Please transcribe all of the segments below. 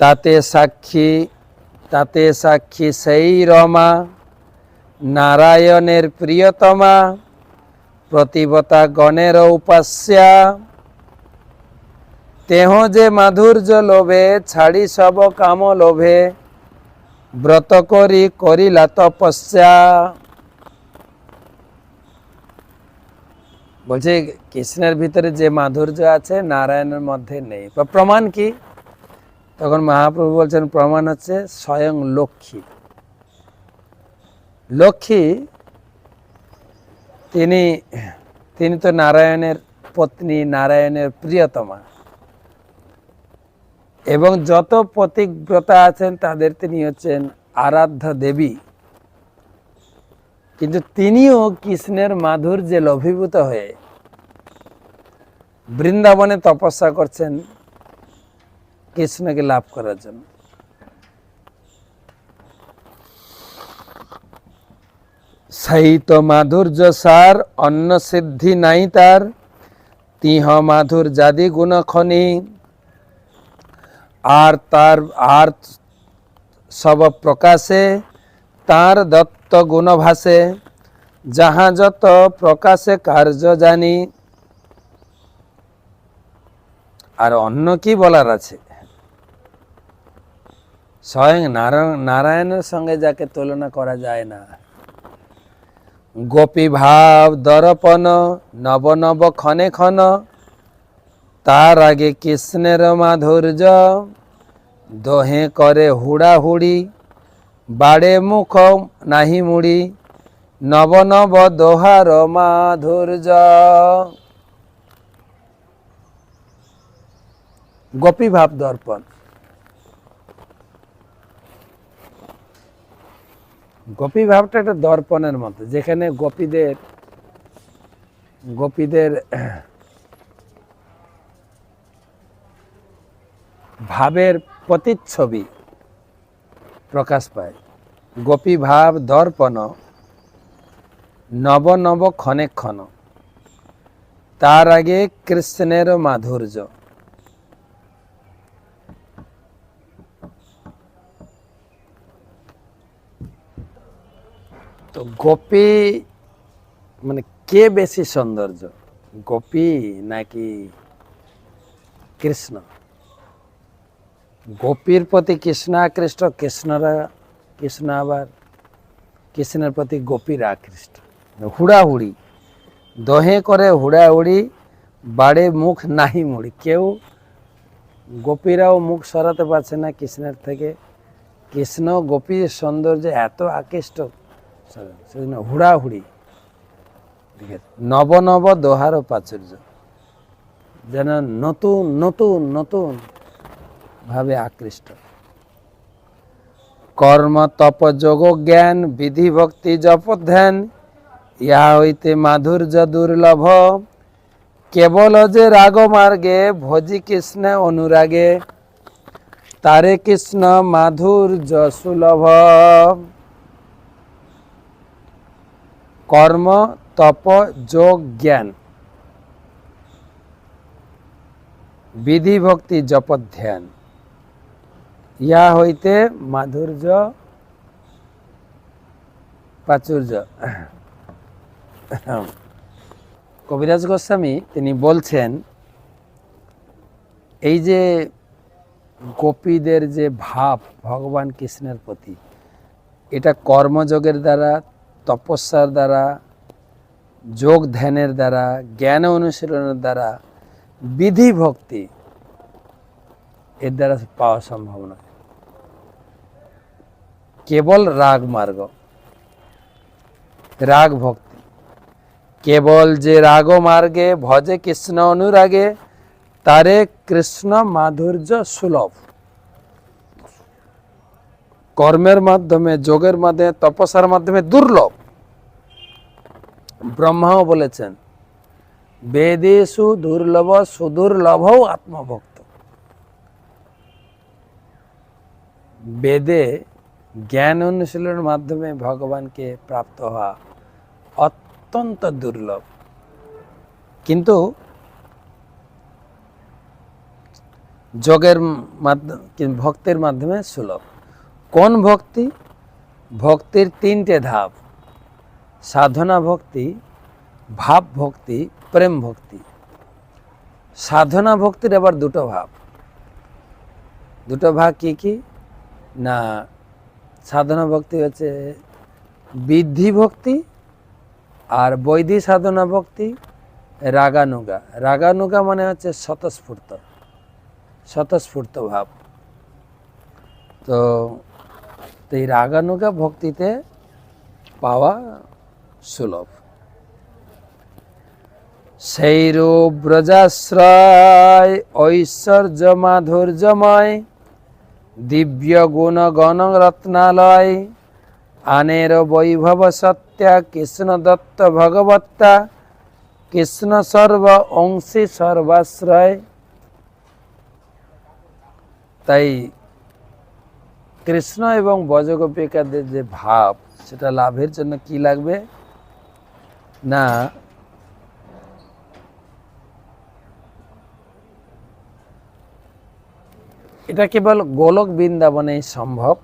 তাতে সাক্ষী তাতে সাক্ষী সেই রমা। নারায়ণের প্রিয়তমা প্রতিবতা গণের উপাস্যা তেহ যে মাধুর্য লোভে, ছাড়ি সব কাম লোভে, ব্রত করি করিলা তপস্যা। বলছে, কৃষ্ণের ভিতরে যে মাধুর্য আছে, নারায়ণের মধ্যে নেই। প্রমাণ কি? তখন মহাপ্রভু বলছেন, প্রমাণ হচ্ছে স্বয়ং লক্ষ্মী। লক্ষ্মী, তিনি তিনি তো নারায়ণের পত্নী, নারায়ণের প্রিয়তমা। এবং যত পতিব্রতা আছেন, তাদের তিনি হচ্ছেন আরাধ্য দেবী। কিন্তু তিনিও কৃষ্ণের মাধুর্যে লভীভূত হয়ে বৃন্দাবনে তপস্যা করছেন কৃষ্ণকে লাভ করার জন্য। সেই মাধুর্য সার, অন্ন সিদ্ধি নাই তার। তিহ মাধুর জাদি গুণ খনি। আর তার, আর সব প্রকাশে তার দত্ত গুণ ভাসে। যাহা যত প্রকাশে কার্য জানি। আর অন্য কি বলার আছে? স্বয়ং নারায়ণ, নারায়ণের সঙ্গে যাকে তুলনা করা যায় না। গোপী ভাব দর্পণ, নব নব ক্ষণে ক্ষণ, তার আগে কৃষ্ণের মাধুর্য, দোহে করে হুড়াহুড়ি, বাড়ে মুখ নাহি মুড়ি, নব নব দোহার মাধুর্য। গোপী ভাব দর্পণ। গোপী ভাবটা একটা দর্পণের মতো যেখানে গোপীদের গোপীদের ভাবের প্রতিচ্ছবি প্রকাশ পায়। গোপী ভাব দর্পণ নব নব ক্ষণে ক্ষণ। তার আগে কৃষ্ণের মাধুর্য। তো গোপী মানে কে বেশি সৌন্দর্য? গোপী নাকি কৃষ্ণ? গোপীর প্রতি কৃষ্ণ আকৃষ্ট, কৃষ্ণরা, কৃষ্ণ আবার কৃষ্ণের প্রতি গোপীর আকৃষ্ট। হুড়াহুড়ি, দহে করে হুড়াহুড়ি, বাড়ে মুখ নাহি মুড়ি। কেউ গোপীরাও মুখ সরাতে পারছে না কৃষ্ণের থেকে। কৃষ্ণ গোপীর সৌন্দর্য এত আকৃষ্ট সেজন্য হুড়াহুড়ি। নব নব দোহার প্রাচুর্য। যেন নতুন নতুন নতুন ভাবে আকৃষ্ট। কর্ম, তপ, যোগ, জ্ঞান, বিধি, ভক্তি, জপ, ধ্যান, ইহা হইতে মাধুর্য, দুর্লভ। কেবল যে রাগ মার্গে, ভজি কৃষ্ণ অনুরাগে, তারে কৃষ্ণ মাধুর্য সুলভ। কর্ম, তপ, যোগ, জ্ঞান। বিধি, ভক্তি জপ ধ্যান। ইয়া হইতে মাধুর্য, প্রাচুর্য। কবিরাজ গোস্বামী, তিনি বলছেন, এই যে গোপীদের যে ভাব ভগবান কৃষ্ণের প্রতি, এটা কর্মযোগের দ্বারা তপস্যার দ্বারা যোগ ধ্যানের দ্বারা, জ্ঞান অনুশীলনের দ্বারা বিধি ভক্তি এর দ্বারা পাওয়া সম্ভব নয়। কেবল রাগ মার্গ রাগ ভক্তি কেবল যে রাগ মার্গে ভজে কৃষ্ণ অনুরাগে, তারে কৃষ্ণ মাধুর্য সুলভ। কর্মের মাধ্যমে, যোগের মাধ্যমে, তপস্যার মাধ্যমে দুর্লভ। ব্রহ্মাও বলেছেন, বেদেশু দুর্লভ সুদুর্লভ আত্মভক্ত। বেদে জ্ঞান অনুশীলনের মাধ্যমে ভগবানকে প্রাপ্ত হওয়া অত্যন্ত দুর্লভ। কিন্তু যোগের মাধ্যমে ভক্তের মাধ্যমে সুলভ। কোন ভক্তি? ভক্তির তিনটে ধাপ। সাধনা ভক্তি, ভাব ভক্তি, প্রেম ভক্তি। সাধনা ভক্তির আবার দুটো ভাব। দুটো ভাগ কি কি? না, সাধনা ভক্তি হচ্ছে বৃদ্ধি ভক্তি আর বৈধি সাধনা ভক্তি, রাগানুগা। রাগানুগা মানে হচ্ছে স্বতঃস্ফূর্ত। স্বতঃস্ফূর্ত ভাব। তো তো এই রাগানুগা ভক্তিতে পাওয়া সুলভ। সেই রূপ ব্রজাশ্রয়, ঐশ্বর্য মাধুর্যময়, দিব্য গুণ গণ রত্নালয়, আনের বৈভব সত্যা, কৃষ্ণ দত্ত ভগবত্তা, কৃষ্ণ সর্ব অংশী সর্বাশ্রয়। তাই কৃষ্ণ এবং বজগোপিকাদের যে ভাব, সেটা লাভের জন্য কি লাগবে? না। এটা কেবল গোলক বৃন্দাবনেই সম্ভব।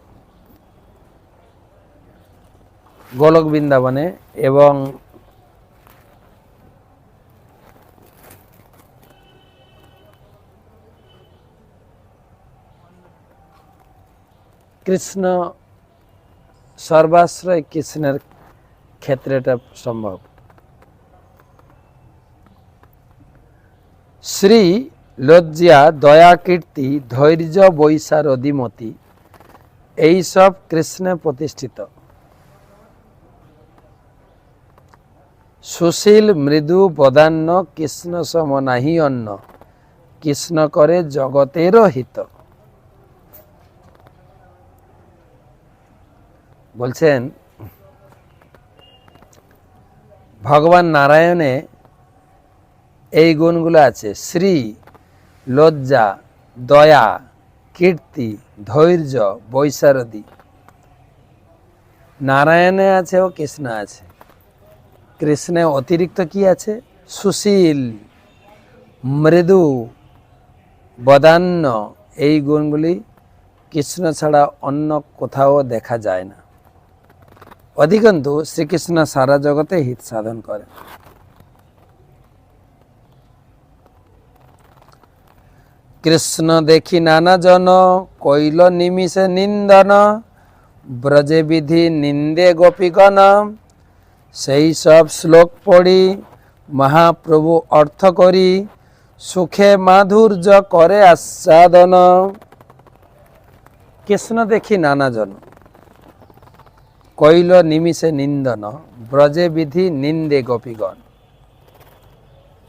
গোলক বৃন্দাবনে এবং কৃষ্ণ সর্বাশ্রয় কৃষ্ণের ক্ষেত্রে এটা সম্ভব। শ্রী লজ্জা, দয়া, কীর্তি, ধৈর্য বৈশার অধিমতি, এইসব কৃষ্ণে প্রতিষ্ঠিত। সুশীল, মৃদু, বদান্য কৃষ্ণ সম নাহি অন্য, কৃষ্ণ করে জগতেরও হিত। বলছেন, ভগবান নারায়ণে এই গুণগুলো আছে, শ্রী, লজ্জা, দয়া, কীর্তি, ধৈর্য, বৈশারদী। নারায়ণে আছে ও কৃষ্ণ আছে। কৃষ্ণে অতিরিক্ত কি আছে? সুশীল, মৃদু, বদান্য। এই গুণগুলি কৃষ্ণ ছাড়া অন্য কোথাও দেখা যায় না। অধিকন্তু শ্রীকৃষ্ণ সারা জগতে হিত সাধন করে কৃষ্ণ দেখি নানা জন, কৈল নিমিষে নিন্দন, ব্রজে বিধি নিন্দে গোপীগণ। সেই সব শ্লোক পড়ি, মহাপ্রভু অর্থ করি, সুখে মাধুর্য করে আস্বাদন কৃষ্ণ দেখি নানা জন কৈল নিমিষে নিন্দন, ব্রজে বিধি নিন্দে গোপীগণ।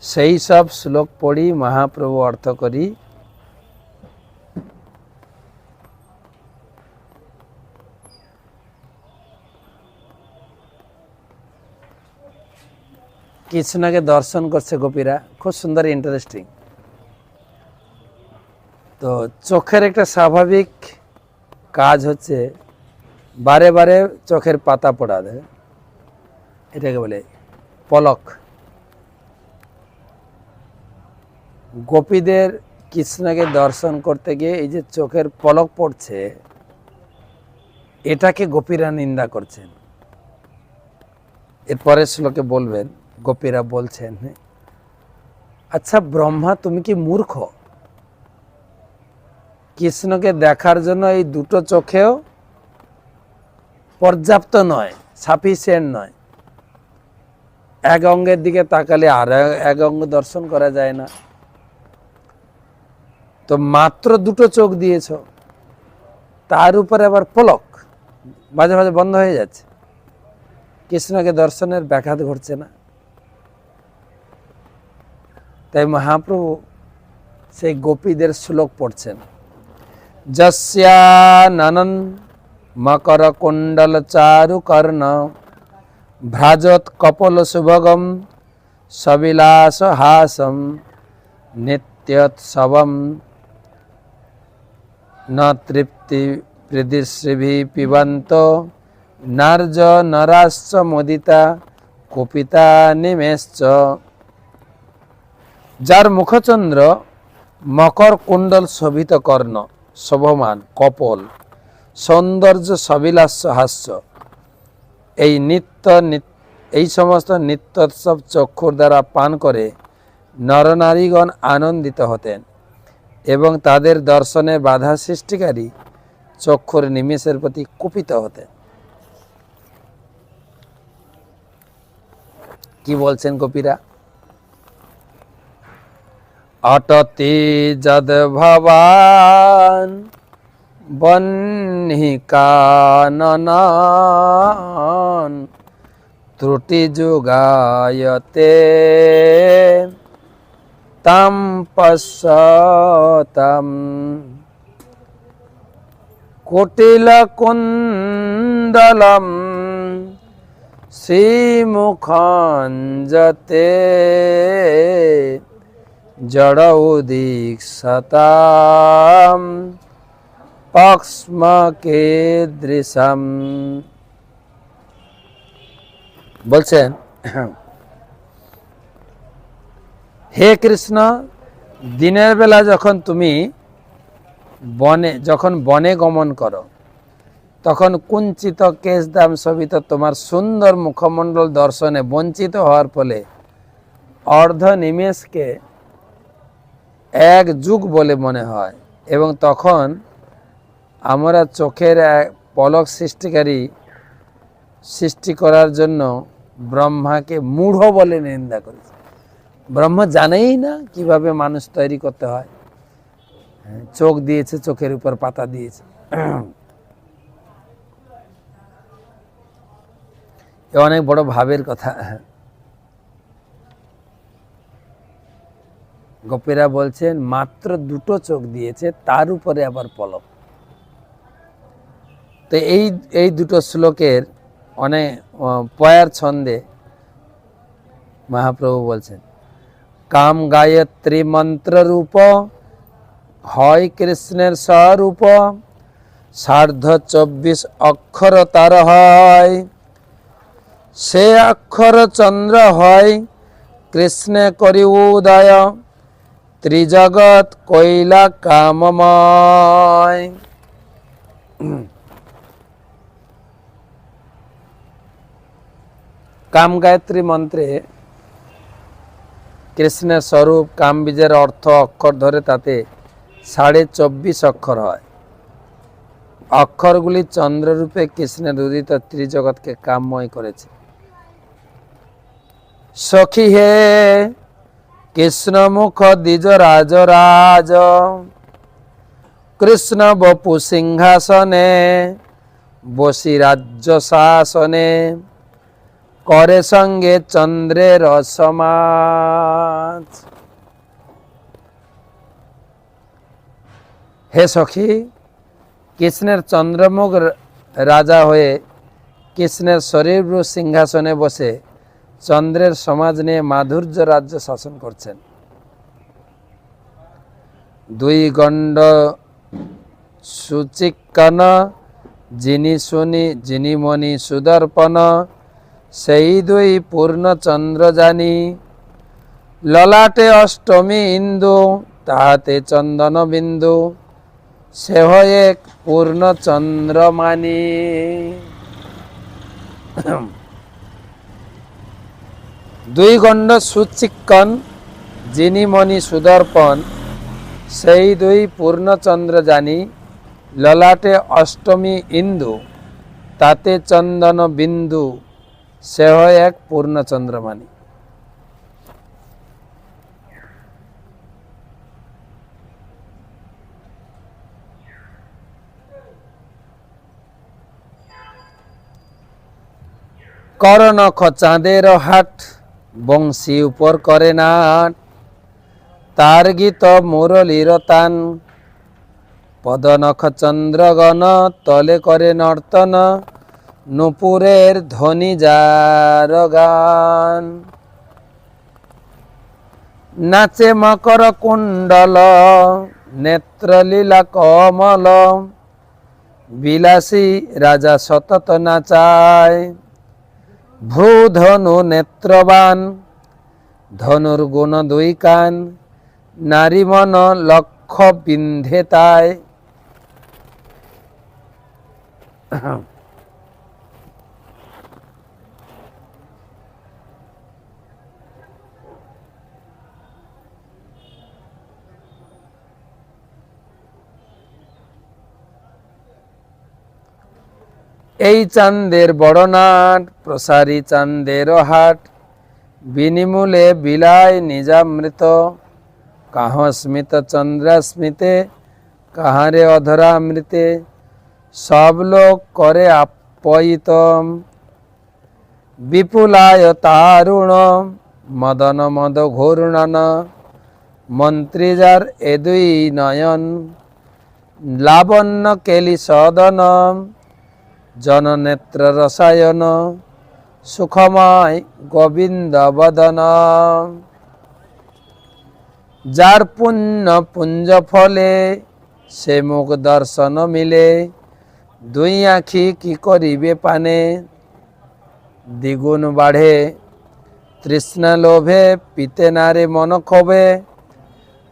সেই সব শ্লোক পড়ি মহাপ্রভু অর্থ করি। কৃষ্ণকে দর্শন করছে গোপীরা, খুব সুন্দর ইন্টারেস্টিং তো চোখের একটা স্বাভাবিক কাজ হচ্ছে বারে বারে চোখের পাতা পড়া দেয় এটাকে বলে পলক। গোপীদের কৃষ্ণকে দর্শন করতে গিয়ে এই যে চোখের পলক পড়ছে, এটাকে গোপীরা নিন্দা করছেন। এরপরের শ্লোকে বলবেন, গোপীরা বলছেন আচ্ছা ব্রহ্মা, তুমি কি মূর্খ? কৃষ্ণকে দেখার জন্য এই দুটো চোখেও পর্যাপ্ত নয় সাফিসিয়েন্ট নয়। এক অঙ্গের দিকে তাকালে আর এক অঙ্গ দর্শন করা যায় না। তো মাত্র দুটো চোখ দিয়েছ, তার উপরে আবার পলক, মাঝে মাঝে বন্ধ হয়ে যাচ্ছে। কৃষ্ণকে দর্শনের ব্যাঘাত ঘটছে না। তাই মহাপ্রভু সেই গোপীদের শ্লোক পড়ছেন যস্যানন মকর সবিলাস হাসম নিত্যোৎসবম ন তৃপ্তি প্রদৃশ্রী পিবন্ত নার্য নরাশ্চ মোদিতা কুপিতা নিমেশ্চ যার মুখচন্দ্র মকর কুণ্ডল শোভিত কর্ণ শোভমান, কপল। সৌন্দর্য সবিলাস্য হাস্য এই নিত্য নিত- এই সমস্ত নিত্যোৎসব চক্ষুর দ্বারা পান করে নরনারীগণ আনন্দিত হতেন এবং তাদের দর্শনে বাধা সৃষ্টিকারী চক্ষুর নিমেষের প্রতি কুপিত হতেন। কি বলছেন কপিরা অটতি যদ ভবান বহ্নি কানন ত্রুটি যুগায়তে। তাম পশ্যতাম কোটিল কুন্দলম শ্রীমুখাঞ্জতে। জড়ৌদীক্ষতাম পক্সমকে দৃশম বলছেন হে কৃষ্ণ দিনের বেলা যখন তুমি বনে যখন বনে গমন করো তখন কুঞ্চিত কেশ দাম শোভিত তোমার সুন্দর মুখমণ্ডল দর্শনে বঞ্চিত হওয়ার ফলে অর্ধ নিমেষকে এক যুগ বলে মনে হয় এবং তখন আমরা চোখের পলক সৃষ্টিকারী সৃষ্টি করার জন্য ব্রহ্মাকে মূঢ় বলে নিন্দা করেছে। ব্রহ্মা জানেই না কীভাবে মানুষ তৈরি করতে হয়। হ্যাঁ, চোখ দিয়েছে চোখের উপর পাতা দিয়েছে। এ অনেক বড় ভাবের কথা। গোপীরা বলছেন মাত্র দুটো চোখ দিয়েছে তার উপরে আবার পলক। তো এই এই দুটো শ্লোকের অনেক পয়ার ছন্দে মহাপ্রভু বলছেন, কাম গায়ত্রী মন্ত্র রূপ, হয় কৃষ্ণের স্বরূপ, সার্ধ চব্বিশ অক্ষর তার হয়। সে অক্ষর চন্দ্র হয়, কৃষ্ণে করি উদয়, ত্রিজগৎ কৈলা কামময় কাম গায়ত্রী মন্ত্রে কৃষ্ণের স্বরূপ কাম বীজের অর্থ অক্ষর ধরে তাতে সাড়ে চব্বিশ অক্ষর হয়। অক্ষরগুলি চন্দ্ররূপে কৃষ্ণের উদিত ত্রিজগৎকে কামময় করেছে। সখী হে কৃষ্ণ মুখ দ্বিজ রাজ রাজ কৃষ্ণ বপু সিংহাসনে, বসি রাজ্য শাসনে করে সঙ্গে চন্দ্রের সমাজ। হে সখী, কৃষ্ণের চন্দ্রমুখ রাজা হয়ে কৃষ্ণের শরীর সিংহাসনে বসে চন্দ্রের সমাজ নিয়ে মাধুর্য রাজ্য শাসন করছেন। দুই গণ্ড সুচিক্কন যিনি শুনি, যিনি মণি সুদর্পণ সেই দুই পূর্ণচন্দ্র জানি ললাটে অষ্টমী ইন্দু, তাহাতে চন্দন বিন্দু। সে হয় এক পূর্ণচন্দ্র মানি দুই গণ্ড সুচিক্কন যিনি মণি সুদর্পণ। সেই দুই পূর্ণচন্দ্র জানি ললাটে অষ্টমী ইন্দু, তাতে চন্দন বিন্দু। সে হয় এক পূর্ণচন্দ্রমানি করনখ চাঁদের হাট বংশী উপর করে না তার গীত মুরলীর তান পদনখ চন্দ্রগণ তলে করে নর্তন নুপুরের ধ্বনি যার গান। নাচে মকর কুণ্ডল, নেত্রলীলা কমল। বিলাসী রাজা সতত নাচায়। ধনু নেত্রবান, ধনুর গুণ দুই কান। নারী মন লক্ষ্য বিন্ধে তাই। এই চাঁদের বড় নাট প্রসারী চাঁদের হাট, বিনিমূলে বিলায় নিজামৃত কাহ স্মিত চন্দ্রা স্মিতে কাহারে অধরামৃতে, সব লোক করে আপয়িতম বিপুলায় তারুণ, মদন মদ ঘূর্ণন মন্ত্রী যার এ দুই নয়ন, লাবণ্য কেলি সদন জননেত্র রসায়ন সুখময় গোবিন্দ বদন যার পুণ্য পুঞ্জ ফলে সে মুখ দর্শন মিলে, দুই আখি কি করিবে পানে? দ্বিগুণ বাড়ে তৃষ্ণা লোভে পিতে নারে মন ক্ষোভে,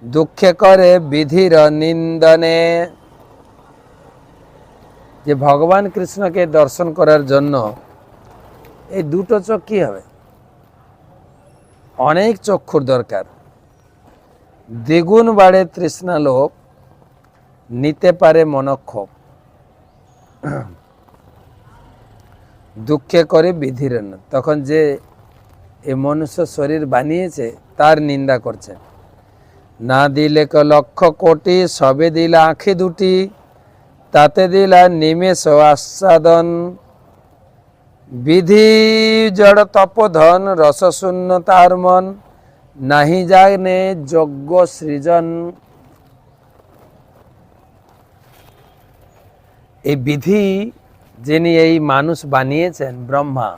দুঃখে করে বিধির নিন্দনে। যে ভগবান কৃষ্ণকে দর্শন করার জন্য এই দুটো চোখ কি হবে? অনেক চক্ষুর দরকার। দ্বিগুণ বাড়ে তৃষ্ণা লোভ, নিতে পারে মনক্ষোভ। দুঃখে করে বিধির তখন যে এ মনুষ্য শরীর বানিয়েছে, তার নিন্দা করছে। না দিলে লক্ষ কোটি, সবে দিলা আঁখি দুটি। তাতে দিলা নিমেষ আস্বাদন বিধি জড় তপধন রসশূন্য তার মন, নাহি জানে যজ্ঞ সৃজন। এই বিধি যিনি এই মানুষ বানিয়েছেন, ব্রহ্মা,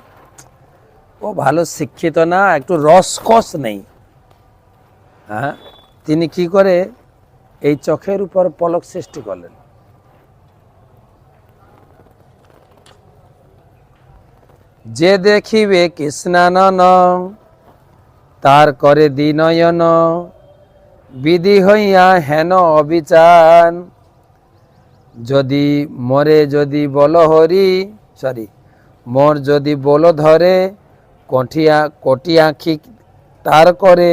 ও ভালো শিক্ষিত না, একটু রসকস নেই। হ্যাঁ? তিনি কি করে এই চোখের উপর পলক সৃষ্টি করলেন? যে দেখিবে কৃষ্ণানন তার করে দিনয়ন। বিধি হইয়া হেন অবিচার। যদি মরে যদি বল হরি সরি মোর যদি বল ধরে, কঠিয়া কটি আঁখি তার করে,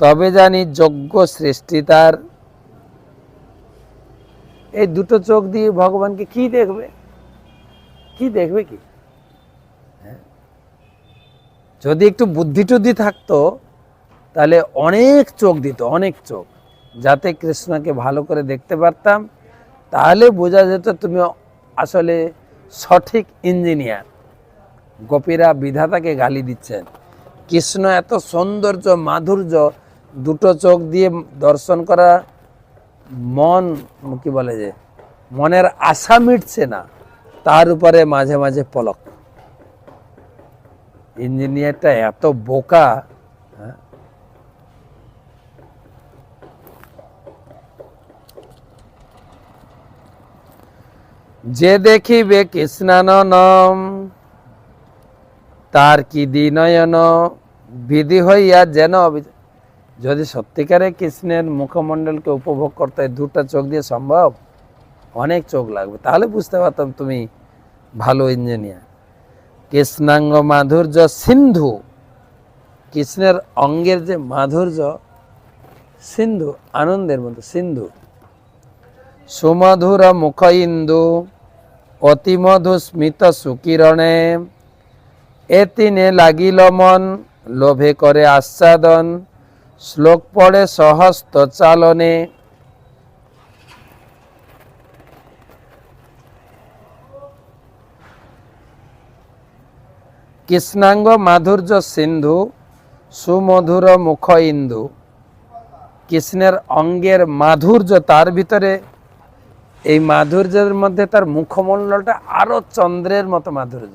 তবে জানি যজ্ঞ সৃষ্টি তার। এই দুটো চোখ দিয়ে ভগবানকে কি দেখবে? কি দেখবে কি? যদি একটু বুদ্ধি টুদ্ধি থাকতো, তাহলে অনেক চোখ দিত, অনেক চোখ। যাতে কৃষ্ণকে ভালো করে দেখতে পারতাম, তাহলে বোঝা যেত তুমি আসলে সঠিক ইঞ্জিনিয়ার। গোপীরা বিধাতাকে গালি দিচ্ছেন। কৃষ্ণ এত সৌন্দর্য, মাধুর্য, দুটো চোখ দিয়ে দর্শন করা মন, কি বলে যে, মনের আশা মিটছে না। তার উপরে মাঝে মাঝে পলক। ইঞ্জিনিয়ারটা এত বোকা হ্যাঁ? যে দেখিবে কৃষ্ণাননম, তার কি দিনয়ন? বিধি হইয়া যেন যদি সত্যিকারে কৃষ্ণের মুখমণ্ডলকে উপভোগ করতে দুটা চোখ দিয়ে সম্ভব, অনেক চোখ লাগবে। তাহলে বুঝতে পারতাম তুমি ভালো ইঞ্জিনিয়ার। কৃষ্ণাঙ্গ মাধুর্য সিন্ধু। কৃষ্ণের অঙ্গের যে মাধুর্য, সিন্ধু, আনন্দের মতো সিন্ধু। সুমধুর মুখ ইন্দু অতিমধু স্মিত সুকিরণে। এ তিনে লাগিল মন, লোভে করে আস্বাদন শ্লোক পড়ে সহস্ত চালনে। কৃষ্ণাঙ্গ মাধুর্য সিন্ধু, সুমধুর মুখ ইন্দু। কৃষ্ণের অঙ্গের মাধুর্য তার ভিতরে। এই মাধুর্যের মধ্যে তার মুখমণ্ডলটা আরও চন্দ্রের মতো মাধুর্য।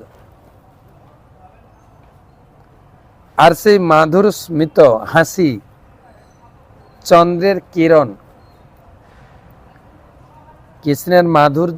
আর সেই মাধুর স্মিত হাসি, চন্দ্রের কিরণ। কৃষ্ণের মাধুর্য